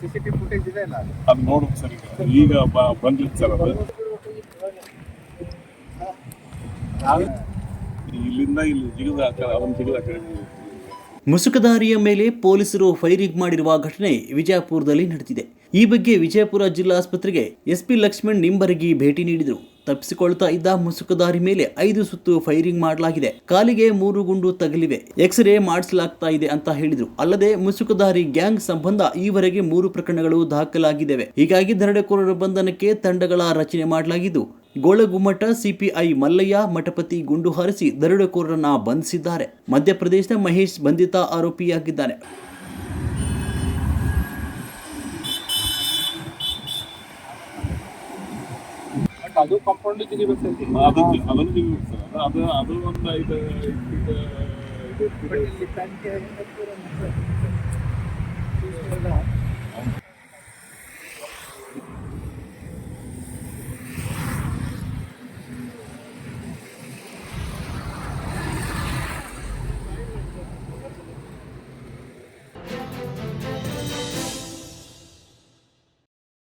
C C T footage ಇದೆ ಅಲ್ಲ ಅದು? ನೋಡುದು ಸರಿ ಈಗ. ಬ- ಬಂದಿತ್ತು ಸರ್ ಅದು. ಇಲ್ಲಿಂದ ಇಲ್ಲಿ ಜಿಗಿದ ಅವನು ಜಿಗಿದ ಮುಸುಕದಾರಿಯ ಮೇಲೆ ಪೊಲೀಸರು ಫೈರಿಂಗ್ ಮಾಡಿರುವ ಘಟನೆ ವಿಜಯಪುರದಲ್ಲಿ ನಡೆದಿದೆ. ಈ ಬಗ್ಗೆ ವಿಜಯಪುರ ಜಿಲ್ಲಾ ಆಸ್ಪತ್ರೆಗೆ ಎಸ್ಪಿ ಲಕ್ಷ್ಮಣ್ ನಿಂಬರಗಿ ಭೇಟಿ ನೀಡಿದರು. ತಪ್ಪಿಸಿಕೊಳ್ತಾ ಇದ್ದ ಮುಸುಕುದಾರಿ ಮೇಲೆ ಐದು ಸುತ್ತು ಫೈರಿಂಗ್ ಮಾಡಲಾಗಿದೆ. ಕಾಲಿಗೆ ಮೂರು ಗುಂಡು ತಗಲಿವೆ. ಎಕ್ಸ್ರೇ ಮಾಡಿಸಲಾಗ್ತಾ ಇದೆ ಅಂತ ಹೇಳಿದ್ರು. ಅಲ್ಲದೆ ಮುಸುಕುದಾರಿ ಗ್ಯಾಂಗ್ ಸಂಬಂಧ ಈವರೆಗೆ ಮೂರು ಪ್ರಕರಣಗಳು ದಾಖಲಾಗಿದ್ದಾವೆ. ಹೀಗಾಗಿ ದರೋಡೆಕೋರರ ಬಂಧನಕ್ಕೆ ತಂಡಗಳ ರಚನೆ ಮಾಡಲಾಗಿದ್ದು, ಗೋಳಗುಮ್ಮಟ ಸಿಪಿಐ ಮಲ್ಲಯ್ಯ, ಮಠಪತಿ ಗುಂಡು ಹಾರಿಸಿ ದರೋಡೆಕೋರರನ್ನ ಬಂಧಿಸಿದ್ದಾರೆ. ಮಧ್ಯಪ್ರದೇಶದ ಮಹೇಶ್ ಬಂಧಿತ ಆರೋಪಿಯಾಗಿದ್ದಾನೆ. ಅದು ಕಾಂಪೌಂಡ್ ಜಿಗಿಬೇಕು ಸರ್ ಅದು ಜಿ- ಅದನ್ನು ಜಿಗಿಬೇಕು ಸರ್ ಅದು ಅದು ಒಂದು ಐದು ಇದು